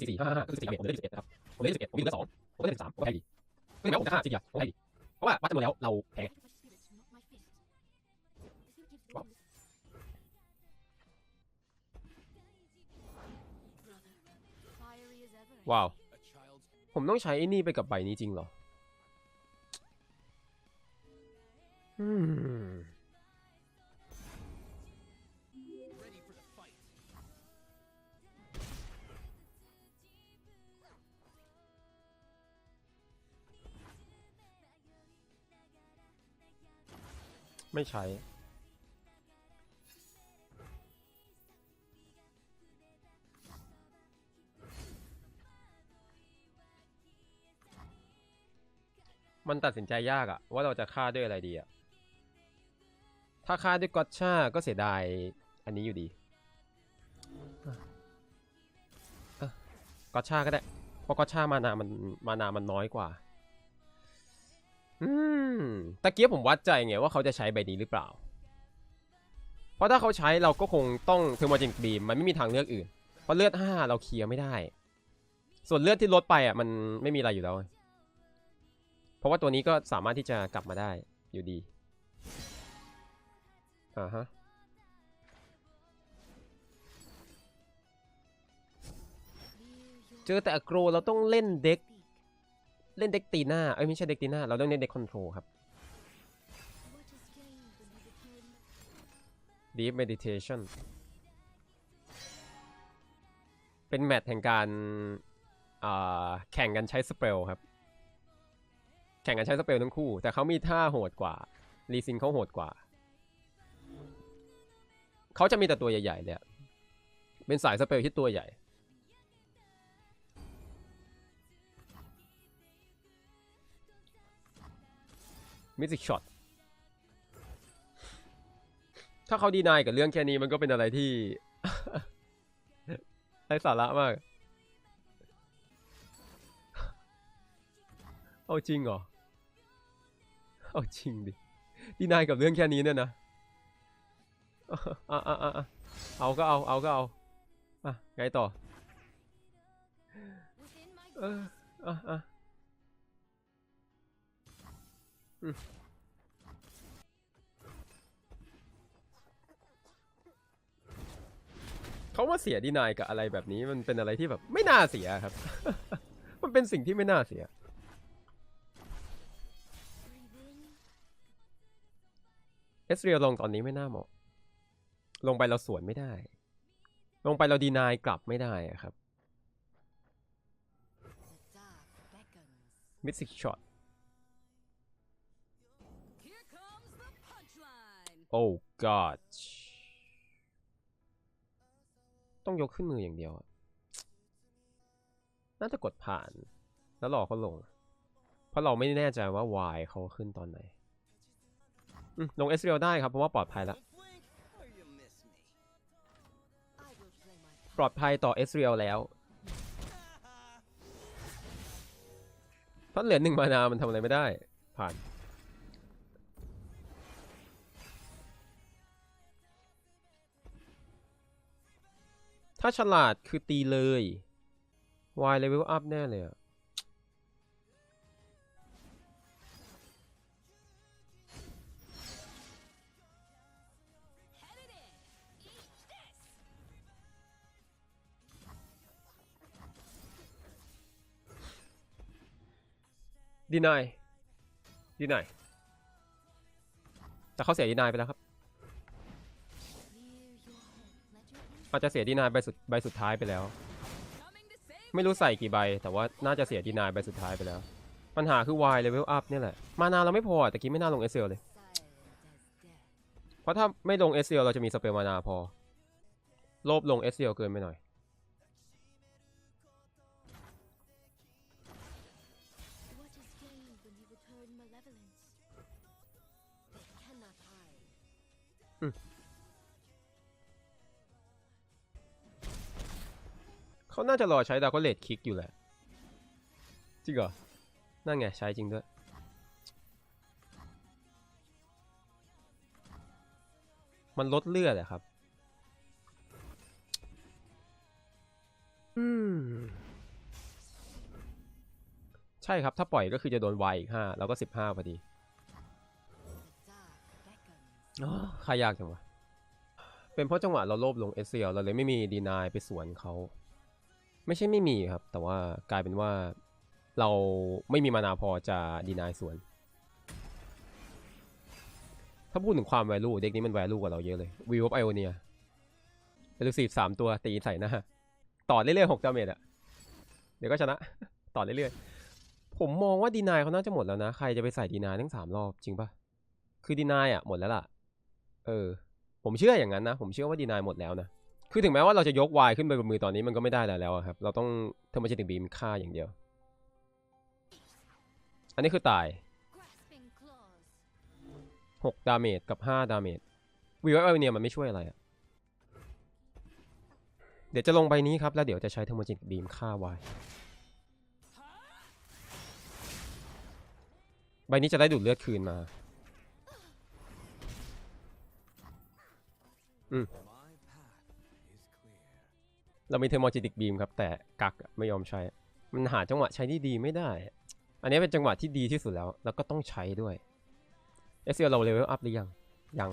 สี่สี่ห้าห้าก็คือสี่เอ็ดผมเลยสิบเอ็ดนะครับผมเลยสิบเอ็ดผมมีเหลือสองผมก็เลยสิบสามผมก็ให้ดีก็แม้ผมจะฆ่าจริงอะผมให้ดีเพราะว่าวัดจำนวนแล้วเราแพ้ Wow. ว้าว ผมต้องใช้ไอ้นี่ไปกับใบนี้จริงเหรอ อืม ไม่ใช้ มันตัดสินใจยากอะว่าเราจะฆ่าด้วยอะไรดีอะถ้าฆ่าด้วยกอตชาก็เสียดายอันนี้อยู่ดีอะอะกอตชาก็ได้ เพราะกอตชามานามันมานามันน้อยกว่า อืม ตะเกียบผมวัดใจไงว่าเขาจะใช้ใบนี้หรือเปล่า เพราะถ้าเขาใช้เราก็คงต้องเทอร์โมจิงบีมมันไม่มีทางเลือกอื่น เพราะเลือดห้าเราเคลียร์ไม่ได้ ส่วนเลือดที่ลดไปอะมันไม่มีอะไรอยู่แล้ว เพราะว่าตัวนี้ก็สามารถที่จะกลับมาได้อยู่ดี อ่าฮะเจอแต่อโกรเราต้องเล่นเด็ก เล่นเด็กตีหน้าเอ้ยไม่ใช่เด็กตีหน้า เราต้องเล่นเด็กคอนโทรลครับ Deep Meditation เป็นแมตช์แห่งการาแข่งกันใช้สเปลครับ แข่งกันใช้สเปลทั้งคู่ แต่เขามีท่าโหดกว่ารีซินเขาโหดกว่า เขาจะมีแต่ตัวใหญ่ ๆ เลยเป็นสายสเปลที่ตัวใหญ่ มิสิกช็อตถ้าเขาดีนายกับเรื่องแค่นี้มันก็เป็นอะไรที่ ไร้สาระมาก เอาจริงเหรอ เอาจริงดิ ดีนายกับเรื่องแค่นี้เนี่ยนะอะอ่เอาก็เอา เอาก็เอาอะไงต่อ เอออะอะ เขามาเสียดีนายกับอะไรแบบนี้มันเป็นอะไรที่แบบไม่น่าเสียครับ มันเป็นสิ่งที่ไม่น่าเสีย เอสเรียลงตอนนี้ไม่น่าเหมาะ ลงไปเราสวนไม่ได้ ลงไปเราดีนายกลับไม่ได้ครับมิดซิกช็อต โอ้ god ต้องยกขึ้นมืออย่างเดียว น่าจะกดผ่าน แล้วรอเขาลง เพราะเราไม่แน่ใจว่า Y เขาขึ้นตอนไหนอืมลง s อ l ได้ครับ เพราะว่าปลอดภัยแล้ว ปลอดภัยต่อ s อ l แล้วถ้าเหลือหนึ่งมานา มันทำอะไรไม่ได้ ผ่าน ถ้าฉลาดคือตีเลย Y level up แน่เลยอะดีนายดีนายแต่เขาเสียดีนายไปแล้วครับ อาจจะเสียดีนายใบสุดใบสุดท้ายไปแล้ว ไม่รู้ใส่กี่ใบ แต่ว่าน่าจะเสียดีนายใบสุดท้ายไปแล้ว ปัญหาคือ Y level up เนี่ยแหละ มานาเราไม่พอแต่กี้ไม่น่าลงเอเซียเลย เพราะถ้าไม่ลงเอเซียเราจะมีสเปลมานาพอโลบลงเอเซียเกินไปหน่อย เขาน่าจะรอใช้ดาวก็เลดคิกอยู่แหละ จริงเหรอ นั่นไง ใช้จริงด้วย มันลดเลือดอะครับ อืม ใช่ครับ ถ้าปล่อยก็คือจะโดนวายอีกห้าแล้วก็สิบห้าพอดีอ๋อค่ายากจังวะเป็นเพราะจังหวะเราโลภลงเอเซียเราเลยไม่มีดีนายไปสวนเขา ไม่ใช่ไม่มีครับ แต่ว่ากลายเป็นว่าเราไม่มีมานาพอจะดีนายสวน ถ้าพูดถึงความ value เด็กนี้มัน value กว่าเราเยอะเลยวิวออฟไอโอเนียเอลูซีฟสามตัวตีใส่หน้า ต่อเรื่อยๆหกดาเมจอะเดี๋ยวก็ชนะ ต่อเรื่อยๆ ผมมองว่าดีนายเขาน่าจะหมดแล้วนะ ใครจะไปใส่ดีนายทั้งสามรอบจริงปะคือดีนายอะหมดแล้วล่ะ เออ ผมเชื่ออย่างนั้นนะ ผมเชื่อว่าดีนายหมดแล้วนะ คือถึงแม้ว่าเราจะยกวายขึ้นไปบนมือตอนนี้มันก็ไม่ได้แล้วแล้วครับ เราต้องเทอร์โมเจติกบีมฆ่าอย่างเดียว อันนี้คือตาย6ดาเมจกับ5ดาเมจวีวเอลเนี่ยมันไม่ช่วยอะไรอะเดี๋ยวจะลงใบนี้ครับ แล้วเดี๋ยวจะใช้เทอร์โมเจติกบีมฆ่าวายใบนี้จะได้ดูดเลือดคืนมา อืม เรามีเทอร์โมจิติกบีมครับ แต่กักไม่ยอมใช้ มันหาจังหวะใช้ที่ดีไม่ได้ อันนี้เป็นจังหวะที่ดีที่สุดแล้ว แล้วก็ต้องใช้ด้วยเอสเเราเลเวลอัพหรือยัง ยัง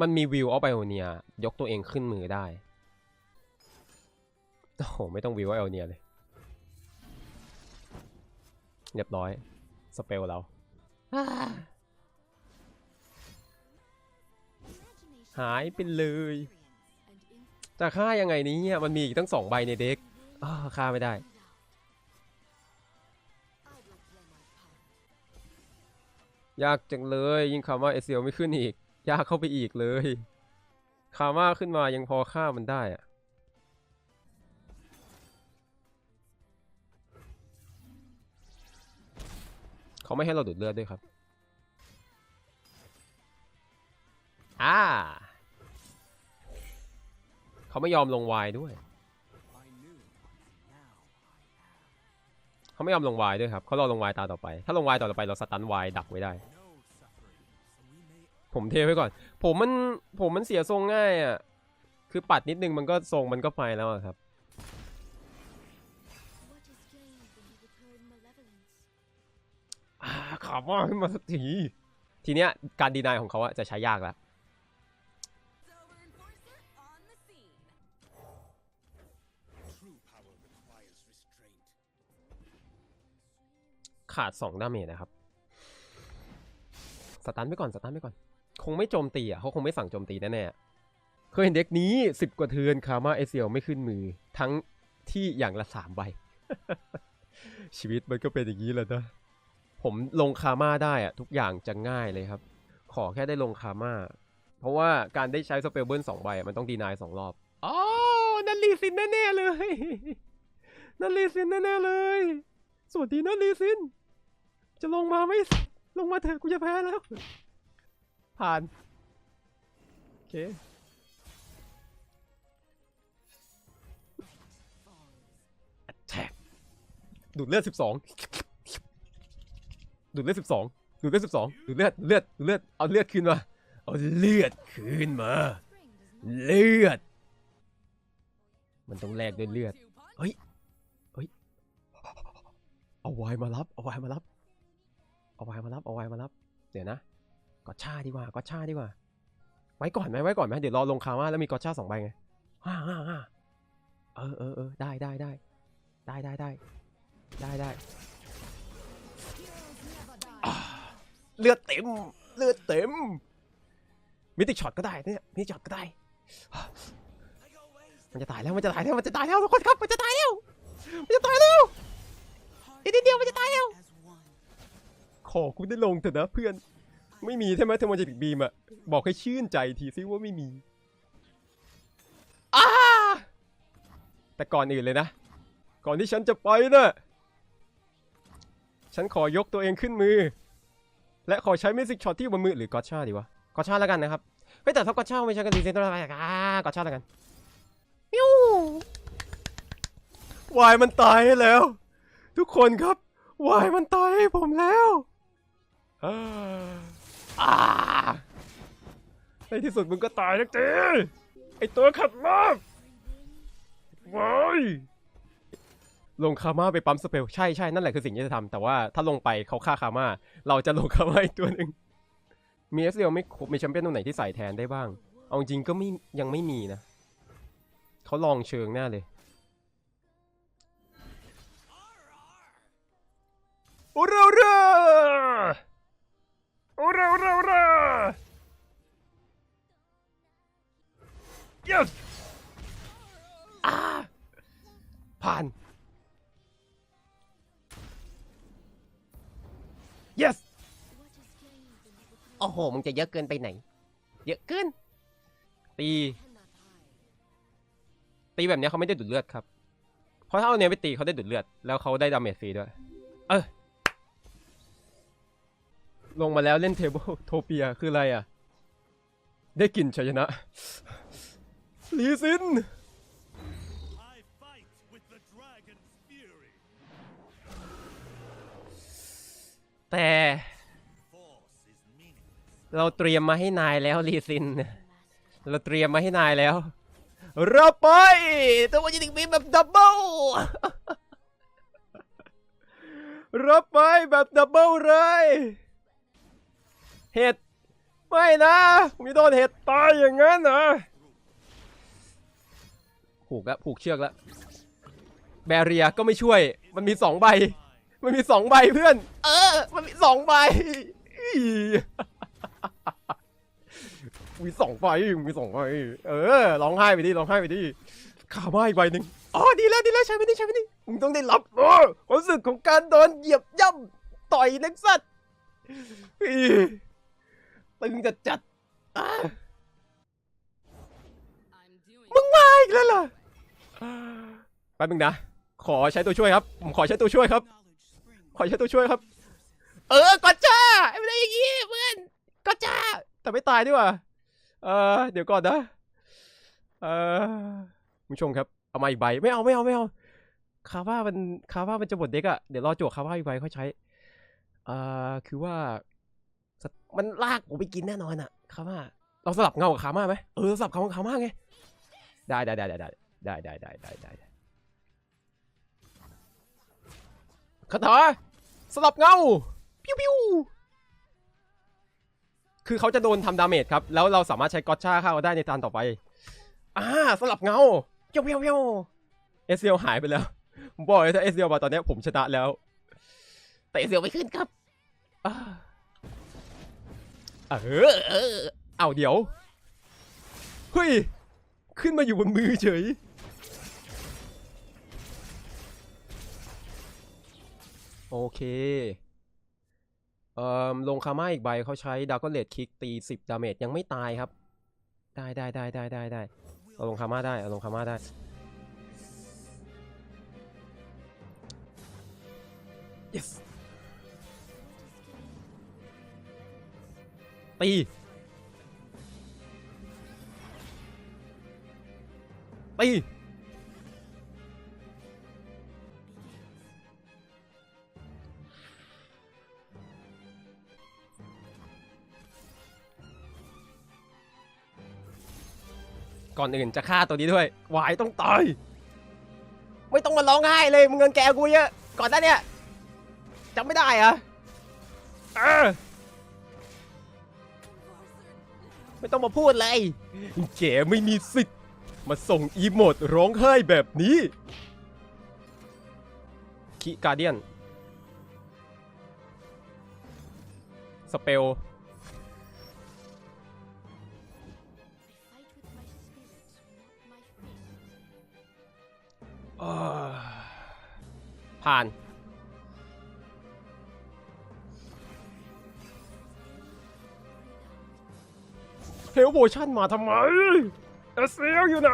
มันมีวิวออฟไบโอเนีย ยกตัวเองขึ้นมือได้ โอ้โห ไม่ต้องวิวออฟไบโอเนียเลย เรียบร้อย สเปลเราหายไปเลย จะฆ่ายังไงนี้เนี่ยมันมีอีกตั้งสองใบในเด็กฆ่าไม่ได้ ยากจังเลย ยิ่งคาม่าเอเซียวไม่ขึ้นอีก ยากเข้าไปอีกเลยคาม่าขึ้นมายังพอฆ่ามันได้อะเขาไม่ให้เราดูดเลือดด้วยครับ อ่า เขาไม่ยอมลงวายด้วย เขาไม่ยอมลงวายด้วยครับเขารอลงวายตาต่อไป ถ้าลงวายต่อไปเราสตันวายดักไว้ได้ ผมเทไว้ก่อน ผมมันผมมันเสียทรงง่ายอะ คือปัดนิดนึงมันก็ทรงมันก็ไปแล้วครับอ่าขับว่าขึ้นมาสักที ทีเนี้ยการดีนายของเขาจะใช้ยากแล้ว ขาด 2 ดาเมจนะครับ สตันไปก่อน สตันไปก่อน คงไม่โจมตีอะเขาคงไม่สั่งโจมตีแน่ๆ เคยเห็นเด็กนี้ 10 กว่าเทือนคามาเอเซียไม่ขึ้นมือ ทั้งที่อย่างละ3ใบ ชีวิตมันก็เป็นอย่างนี้แหละนะ ผมลงคามาได้อะ ทุกอย่างจะง่ายเลยครับ ขอแค่ได้ลงคามาเพราะว่าการได้ใช้สเปลเบิลสองใบมันต้องดีนายสองรอบอ๋อนั่นลีซินแน่ๆเลยนั่นลีซินแน่ๆเลยสวัสดีนะลีซิน จะลงมาไหมลงมาเถอะกูจะแพ้แล้ว ผ่าน โอเค attack ดูดเลือดสิบสองดูดเลือดสิบสองดูดเลือดสิบสองดูดเลือดเลือดเลือดเอาเลือดคืนมาเอาเลือดคืนมา เลือด มันต้องแลกด้วยเลือดเฮ้ยเฮ้ยเอาไวน์มารับเอาไวน์มารับ เอาไวน์มารับเอาไวน์มารับ เดี๋ยวนะกอชาดีกว่ากอชาดีกว่า ไว้ก่อนไหมไว้ก่อนไหมเดี๋ยวรอลงคาว่าแล้วมีกอชาสองใบไงฮ่าฮ่าฮ่าเออเออเออได้ได้ได้ได้ได้ได้ได้ได้เลือดเต็มเลือดเต็มมิติช็อตก็ได้เนี่ยมิติช็อตก็ได้ มันจะตายแล้วมันจะตายแล้วมันจะตายแล้วทุกคนครับมันจะตายแล้วมันจะตายแล้วอีกนิดเดียวมันจะตายแล้ว ขอคุณได้ลงเถอะนะเพื่อน ไม่มีใช่ไหมเทอร์โมเจติกบีมอะบอกให้ชื่นใจทีซิว่าไม่มีอ้าแต่ก่อนอื่นเลยนะ ก่อนที่ฉันจะไปนะฉันขอยกตัวเองขึ้นมือ และขอใช้เมสิกช็อตที่บนมือหรือกอชาดีวะกอชาแล้วกันนะครับเฮ้ยแต่ถ้ากอชาไม่ใช่กันดีเซนต์อะไรอ่ากอชาแล้วกันมิววายมันตายแล้ว ทุกคนครับวายมันตายให้ผมแล้ว ในที่สุดมึงก็ตายแล้วเจ้ไอตัวขัดลอกวายลงคาม่าไปปั๊มสเปลใช่ใช่นั่นแหละคือสิ่งที่จะทำแต่ว่าถ้าลงไปเขาฆ่าคาม่าเราจะลงคาม่าอีกตัวหนึ่งมีเอสเรียไม่ครบมีแชมเปี้ยนตัวไหนที่ใส่แทนได้บ้าง เอาจริงก็ไม่ยังไม่มีนะเขาลองเชิงแน่เลยโอ้เร็วเร็วโอ้ เร็วเร็วเร็ว yes อ่าผ่าน yes โอ้โห มึงจะเยอะเกินไปไหน เยอะเกิน ตี ตีแบบเนี้ยเขาไม่ได้ดูดเลือดครับ เพราะถ้าเอาเนี้ยไปตีเขาได้ดูดเลือด แล้วเขาได้ดาเมจฟรีด้วย เออ ลงมาแล้วเล่นเทเบิลโทเปียคืออะไรอะ ได้กลิ่นชัยชนะลีซิน I fight with the dragon's fury. แต่ Force is meaningless. เราเตรียมมาให้นายแล้วลีซิน เราเตรียมมาให้นายแล้วเราไปตัวมันจะถึงมีแบบดับเบิลเราไปแบบดับเบิลเลย เห็ด ไม่นะมีโดนเห็ดตายอย่างนั้นเหรอผูกแล้วผูกเชือกแล้วแบเรียก็ไม่ช่วย มันมีสองใบ มันมีสองใบเพื่อน เออ มันมีสองใบอี๋มีสองใบมีสองใบเออร้องไห้ไปดิร้องไห้ไปดิขามาอีกใบหนึ่งอ๋อดีแล้วดีแล้วใช้ไปดิใช้ไปดิมึงต้องได้รับเออความรู้สึกของการโดนเหยียบย่ำต่อยเล็กสัตว์อี๋ ตึงจัดจัดอะมึงมาอีกแล้วเหรอแป๊บนึงนะ ขอใช้ตัวช่วยครับ ผมขอใช้ตัวช่วยครับ ขอใช้ตัวช่วยครับ เออกอดจ้าไม่ได้อย่างงี้เพื่อนกอดจ้า แต่ไม่ตายดีกว่าเออเดี๋ยวก่อนนะ เออคุณผู้ชมครับ เอามาอีกใบ ไม่เอาไม่เอาไม่เอาคาว่ามันคาว่ามันจะหมดเด็กอะเดี๋ยวรอจวกคาว่าอีกใบค่อยใช้เอ่อคือว่าส มันลากผมไปกินแน่นอนอะคาว่าเราสลับเงากับคาม่าไหมเออสลับเงากับคาม่าไงได้ได้ได้ได้ได้ได้ได้ได้ได้ได้คาถาสลับเงาพิวพิวคือเขาจะโดนทำดาเมจครับ แล้วเราสามารถใช้กอตชาเข้าได้ในตอนต่อไปอ่าสลับเงาเพียวเพียวเพียวเอสเซียหายไปแล้วผมบอกเลยถ้าเอสเซียมาตอนเนี้ยผมชนะแล้ว แต่เอสเซียไม่ขึ้นครับอ่า เออเออเอาเดี๋ยว เฮ้ย ขึ้นมาอยู่บนมือเฉย โอเค เอ่อ ลงคาม่าอีกใบเขาใช้ดาร์กเลดคิกตี 10 ดาเมจยังไม่ตายครับ ได้ได้ได้ได้ได้ได้เอาลงคาม่าได้เอาลงคาม่าได้ yes ตีตีก่อนอื่นจะฆ่าตัวนี้ด้วยวายต้องตาย ไม่ต้องมาร้องไห้เลยมึงเงินแกกูเยอะ ก่อนหน้าเนี้ยจำไม่ได้อะเออ ไม่ต้องมาพูดเลยแกไม่มีสิทธิ์ มาส่งอีโมดร้องไห้แบบนี้คิการเดียน สเปล ผ่าน เฮลโบชั่นมาทำไมเอสเซลอยู่ไหน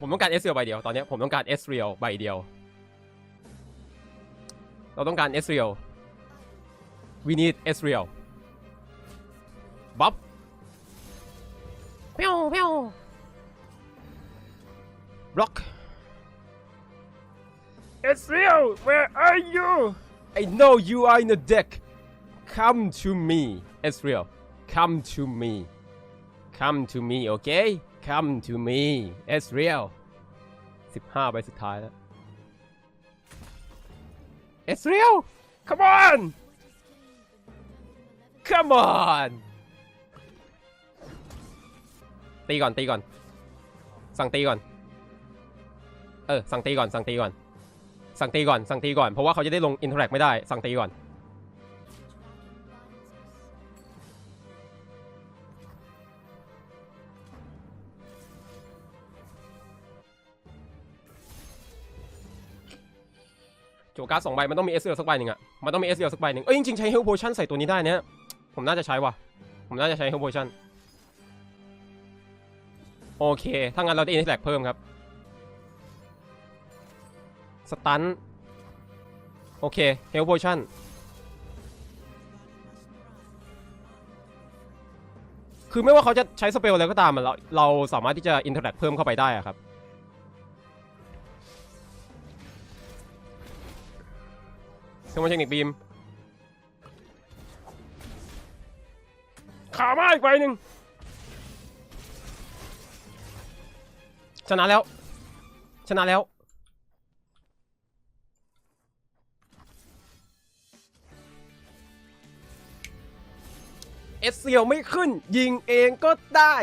ผมต้องการเอสเรียลใบเดียว ตอนนี้ผมต้องการเอสเรียลใบเดียว เราต้องการเอสเรียล we need เอสเรียลบัฟ เพียวเพียวบล็อกเอ Ezreal where are you I know you are in the deck come to me Ezreal come to me come to me okay come to me Ezreal 15ใบสุดท้ายแล้ว Ezreal come on come on ตีก่อนตีก่อน สั่งตีก่อน เออ สั่งตีก่อน สั่งตีก่อน สั่งตีก่อน สั่งตีก่อน เพราะว่าเขาจะได้ลงอินเทอร์แอคไม่ได้ สั่งตีก่อนโจการ์ดสองใบมันต้องมีเอสเอลสักใบหนึ่งอะมันต้องมีเอสเอลสักใบหนึ่งเอ้ยจริงๆใช้เฮลโพชั่นใส่ตัวนี้ได้เนี้ยผมน่าจะใช้ว่ะ ผมน่าจะใช้เฮลโพชั่น โอเค ถ้างั้นเราได้อินเทอร์แอคเพิ่มครับ สตัน โอเค เฮลโพชั่น คือไม่ว่าเขาจะใช้สเปลอะไรก็ตามอะเราเราสามารถที่จะอินเทอร์แอคเพิ่มเข้าไปได้อะครับเครื่องมือเทคนิคบีมขามาอีกใบหนึ่ง ชนะแล้ว ชนะแล้ว เอสเซียวไม่ขึ้น ยิงเองก็ได้